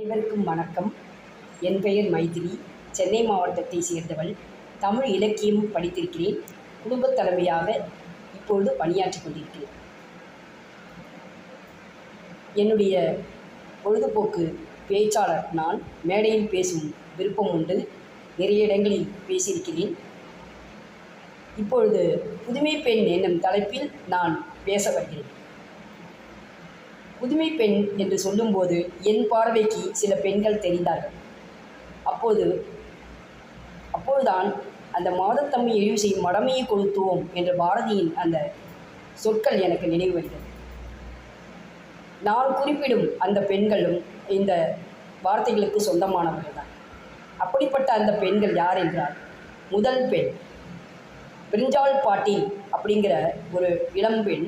அனைவருக்கும் வணக்கம். என் பெயர் மைதிலி. சென்னை மாவட்டத்தை சேர்ந்தவள். தமிழ் இலக்கியம் படித்திருக்கிறேன். குடும்பத் தலைமையாக இப்பொழுது பணியாற்றிக் கொண்டிருக்கிறேன். என்னுடைய பொழுதுபோக்கு பேச்சாளர் நான். மேடையில் பேசும் விருப்பம் உண்டு. நிறைய இடங்களில் பேசியிருக்கிறேன். இப்பொழுது புதுமை பெண் என்னும் தலைப்பில் நான் பேச வருகிறேன். புதுமை பெண் என்று சொல்லும்போது என் பார்வைக்கு சில பெண்கள் தெரிந்தார்கள். அப்போது அப்போதுதான் அந்த மாதத்தம்மை எழுவு செய்யும் மடமையை கொளுத்துவோம் என்ற பாரதியின் அந்த சொற்கள் எனக்கு நினைவு வருகிறது. நான் குறிப்பிடும் அந்த பெண்களும் இந்த வார்த்தைகளுக்கு சொந்தமானவர்கள் தான் அப்படிப்பட்ட அந்த பெண்கள் யார் என்றால் முதல் பெண் பிரிஞ்சால் பாட்டீல் அப்படிங்கிற ஒரு இளம்பெண்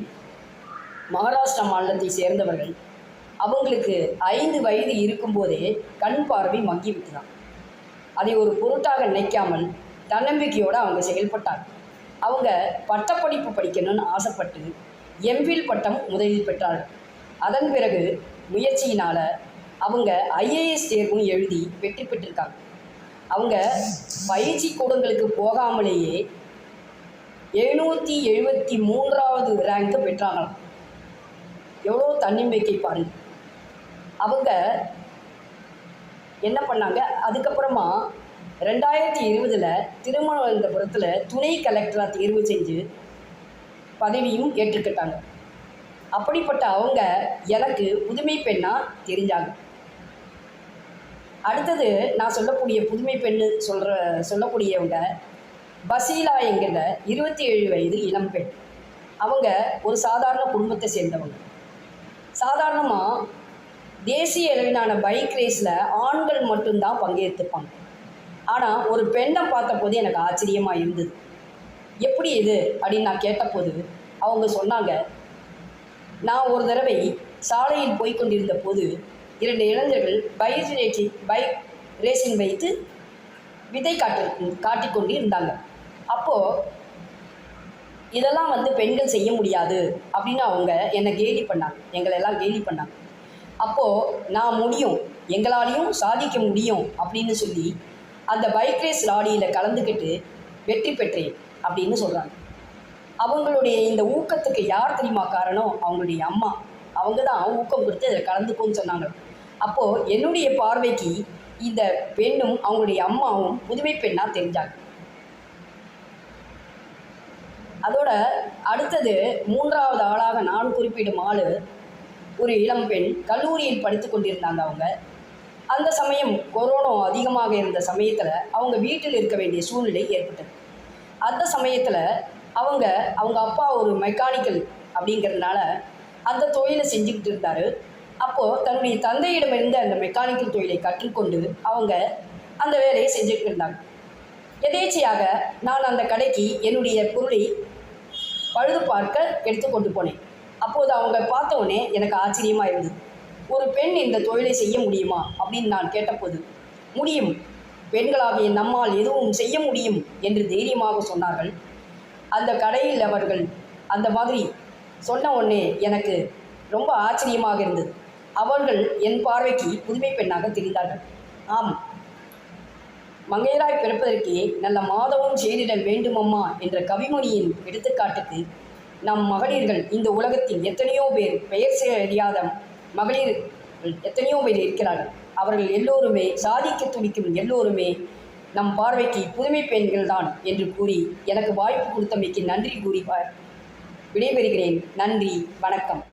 மகாராஷ்டிரா மாநிலத்தை சேர்ந்தவர்கள். அவங்களுக்கு ஐந்து வயது இருக்கும்போதே கண் பார்வை மங்கிவிட்டுதான் அதை ஒரு பொருட்டாக நினைக்காமல் தன்னம்பிக்கையோடு அவங்க செயல்பட்டாங்க. அவங்க பட்டப்படிப்பு படிக்கணும்னு ஆசைப்பட்டு எம்பில் பட்டம் முதலில் பெற்றார்கள். அதன் பிறகு முயற்சியினால் அவங்க ஐஏஎஸ் தேர்வும் எழுதி வெற்றி பெற்றிருக்காங்க. அவங்க பயிற்சி கூடங்களுக்கு போகாமலேயே எழுநூற்றி எழுபத்தி மூன்றாவது ரேங்க்கு பெற்றாங்களாம். எவ்வளோ தன்னம்பிக்கை பாருங்க அவங்க என்ன பண்ணாங்க? அதுக்கப்புறமா ரெண்டாயிரத்தி இருபதில் திருமணபுரத்தில் துணை கலெக்டராக தேர்வு செஞ்சு பதவியும் ஏற்றுக்கிட்டாங்க. அப்படிப்பட்ட அவங்க எனக்கு புதுமை பெண்ணாக தெரிஞ்சாங்க. அடுத்தது நான் சொல்லக்கூடிய புதுமை பெண்ணு சொல்கிற சொல்லக்கூடியவங்க பசீலா என்கிற இருபத்தி ஏழு வயது இளம்பெண் அவங்க ஒரு சாதாரண குடும்பத்தை சேர்ந்தவங்க. சாதாரணமாக தேசிய அளவிலான பைக் ரேஸில் ஆண்கள் மட்டும்தான் பங்கேற்றுப்பாங்க. ஆனால் ஒரு பெண்ணை பார்த்தபோது எனக்கு ஆச்சரியமாக இருந்தது. எப்படி இது அப்படின்னு நான் கேட்டபோது அவங்க சொன்னாங்க நான் ஒரு தடவை சாலையில் போய் கொண்டிருந்த போது இரண்டு இளைஞர்கள் பைக் ரேசி பைக் ரேசிங் வைத்து விதை காட்டு காட்டிக்கொண்டு இருந்தாங்க அப்போது இதெல்லாம் வந்து பெண்கள் செய்ய முடியாது அப்படின்னு அவங்க என்னை கேலி பண்ணாங்க. எங்களை எல்லாம் கேலி பண்ணாங்க. அப்போது நான் முடியும். எங்களாலையும் சாதிக்க முடியும் அப்படின்னு சொல்லி அந்த பைக் ரேஸ் லாடியில் கலந்துக்கிட்டு வெற்றி பெற்றேன் அப்படின்னு சொல்கிறாங்க அவங்களுடைய இந்த ஊக்கத்துக்கு யார் தெரியுமா காரணம்? அவங்களுடைய அம்மா. அவங்க தான் ஊக்கம் கொடுத்து அதில் கலந்துக்கோன்னு சொன்னாங்க. அப்போது என்னுடைய பார்வைக்கு இந்த பெண்ணும் அவங்களுடைய அம்மாவும் புதுமை பெண்ணாக தெரிஞ்சாங்க. அதோட அடுத்தது மூன்றாவது ஆளாக நான் குறிப்பிடும் ஆள் ஒரு இளம்பெண் கல்லூரியில் படித்து கொண்டிருந்தாங்க அவங்க. அந்த சமயம் கொரோனா அதிகமாக இருந்த சமயத்தில் அவங்க வீட்டில் இருக்க வேண்டிய சூழ்நிலை ஏற்பட்டது. அந்த சமயத்தில் அவங்க அவங்க அப்பா ஒரு மெக்கானிக்கல் அப்படிங்கிறதுனால அந்த தொழிலை செஞ்சுக்கிட்டு இருந்தார். அப்போது தன்னுடைய தந்தையிடமிருந்து அந்த மெக்கானிக்கல் தொழிலை கற்றுக்கொண்டு அவங்க அந்த வேலையை செஞ்சுக்கிட்டு இருந்தாங்க. எதேச்சையாக நான் அந்த கடைக்கு என்னுடைய பொருளை பழுது பார்க்க எடுத்து கொண்டு போனேன். அப்போது அவங்க பார்த்த உடனே எனக்கு ஆச்சரியமாக இருந்தது. ஒரு பெண் இந்த தொழிலை செய்ய முடியுமா? அப்படின்னு நான் கேட்டபோது முடியும். பெண்களாகிய நம்மால் எதுவும் செய்ய முடியும் என்று தைரியமாக சொன்னார்கள். அந்த கடையில் அவர்கள் அந்த மாதிரி சொன்ன உடனே எனக்கு ரொம்ப ஆச்சரியமாக இருந்தது. அவர்கள் என் பார்வைக்கு புதுமை பெண்ணாக தெரிந்தார்கள். ஆம் மங்கையராய் பிறப்பதற்கே நல்ல மாதவம் செய்திடல் வேண்டுமம்மா என்ற கவிமொழியின் எடுத்துக்காட்டுக்கு நம் மகளிர்கள் இந்த உலகத்தில் எத்தனையோ பேர் பெயர் அறியாத மகளிர் எத்தனையோ பேர் இருக்கிறார்கள். அவர்கள் எல்லோருமே சாதிக்க துடிக்கும் எல்லோருமே நம் பார்வைக்கு புதுமை பெண்கள் தான் என்று கூறி எனக்கு வாய்ப்பு கொடுத்தமைக்கு நன்றி கூறி விடைபெறுகிறேன். நன்றி வணக்கம்.